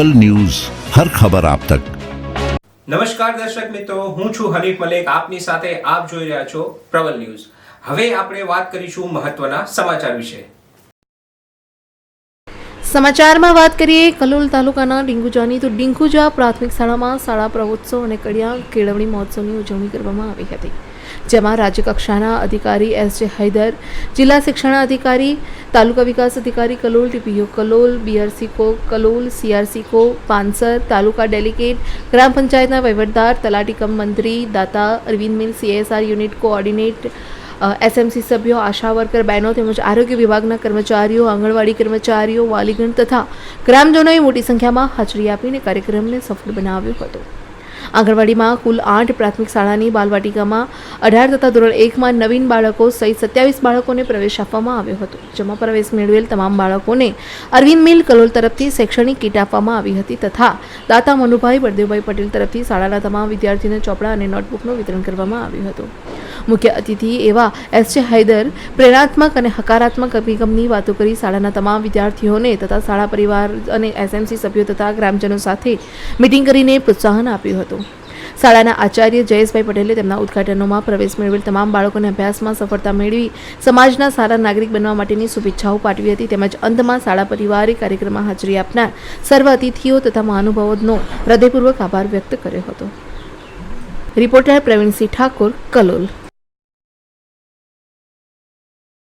News હર ખબર આપ તક નમસ્કાર દર્શક મિત્રો હું છું હરીફ મલેક. આપની સાથે આપ જોઈ રહ્યા છો પ્રબલ ન્યૂઝ. હવે આપણે વાત કરીશું મહત્વના સમાચાર વિશે. સમાચારમાં વાત કરીએ કલોલ તાલુકાના ડિંગુજાની તો ડિંગુજા પ્રાથમિક શાળામાં શાળા પ્રવોત્સવ અને કડિયા કેળવણી મહોત્સવની ઉજવણી કરવામાં આવી હતી જેમાં રાજ્યકક્ષાના અધિકારી એસ જે હૈદર જિલ્લા શિક્ષણ અધિકારી તાલુકા વિકાસ અધિકારી કલોલ ટીપીઓ, કલોલ બીઆરસી કો, કલોલ સીઆરસી કો, પાનસર તાલુકા ડેલિગેટ, ગ્રામ પંચાયતના વહીવટદાર, તલાટી કમ મંત્રી, દાતા Arvind mill CSR unit coordinate SMC સભ્યો, આશા વર્કર બહેનો તેમજ આરોગ્ય વિભાગના કર્મચારીઓ, આંગણવાડી કર્મચારીઓ, વાલીગણ તથા ગ્રામજનોએ મોટી સંખ્યામાં હાજરી આપીને કાર્યક્રમને સફળ બનાવ્યો હતો. આંગણવાડીમાં કુલ આઠ પ્રાથમિક શાળાની બાલવાટિકામાં અઢાર તથા ધોરણ એકમાં નવીન બાળકો સહિત સત્યાવીસ બાળકોને પ્રવેશ આપવામાં આવ્યો હતો, જેમાં પ્રવેશ મેળવેલ તમામ બાળકોને અરવિંદ મિલ કલોલ તરફથી શૈક્ષણિક કીટ આપવામાં આવી હતી તથા દાતા મનુભાઈ બળદેવભાઈ પટેલ તરફથી શાળાના તમામ વિદ્યાર્થીઓને ચોપડા અને નોટબુકનું વિતરણ કરવામાં આવ્યું હતું. મુખ્ય અતિથિ એવા એસ જે હૈદર પ્રેરણાત્મક અને હકારાત્મક અભિગમની વાતો કરી શાળાના તમામ વિદ્યાર્થીઓને તથા શાળા પરિવાર અને એસએમસી સભ્યો તથા ગ્રામજનો સાથે મિટિંગ કરીને પ્રોત્સાહન આપ્યું હતું. શાળાના આચાર્ય જયેશભાઈ પટેલે તેમના ઉદઘાટનોમાં પ્રવેશ મેળવેલ તમામ બાળકોને અભ્યાસમાં સફળતા મેળવી સમાજના સારા નાગરિક બનવા માટેની શુભેચ્છાઓ પાઠવી હતી તેમજ અંતમાં શાળા પરિવારે કાર્યક્રમમાં હાજરી આપનાર સર્વ અતિથિઓ તથા મહાનુભાવોનો હૃદયપૂર્વક આભાર વ્યક્ત કર્યો હતો. રિપોર્ટર પ્રવીણસિંહ ઠાકોર, કલોલ.